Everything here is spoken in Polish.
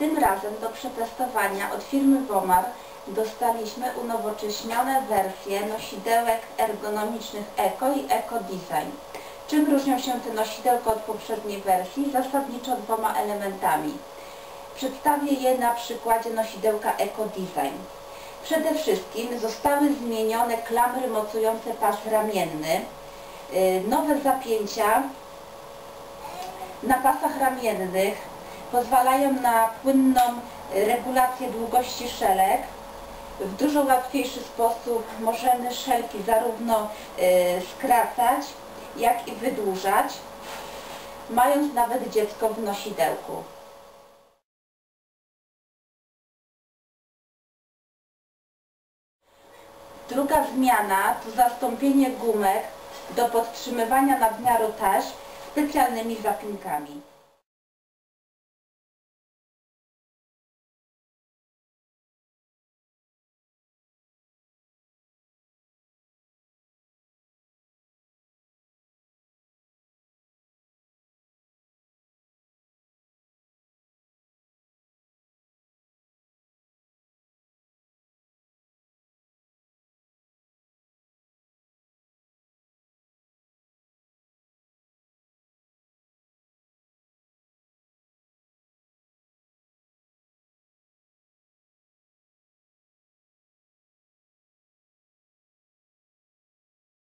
Tym razem do przetestowania od firmy Womar dostaliśmy unowocześnione wersje nosidełek ergonomicznych Eco i Eco Design. Czym różnią się te nosidełka od poprzedniej wersji? Zasadniczo dwoma elementami. Przedstawię je na przykładzie nosidełka Eco Design. Przede wszystkim zostały zmienione klamry mocujące pas ramienny, yy, nowe zapięcia na pasach ramiennych pozwalają na płynną y, regulację długości szelek. W dużo łatwiejszy sposób możemy szelki zarówno y, skracać, jak i wydłużać, mając nawet dziecko w nosidełku. Druga zmiana to zastąpienie gumek do podtrzymywania nadmiaru taśm specjalnymi zapinkami.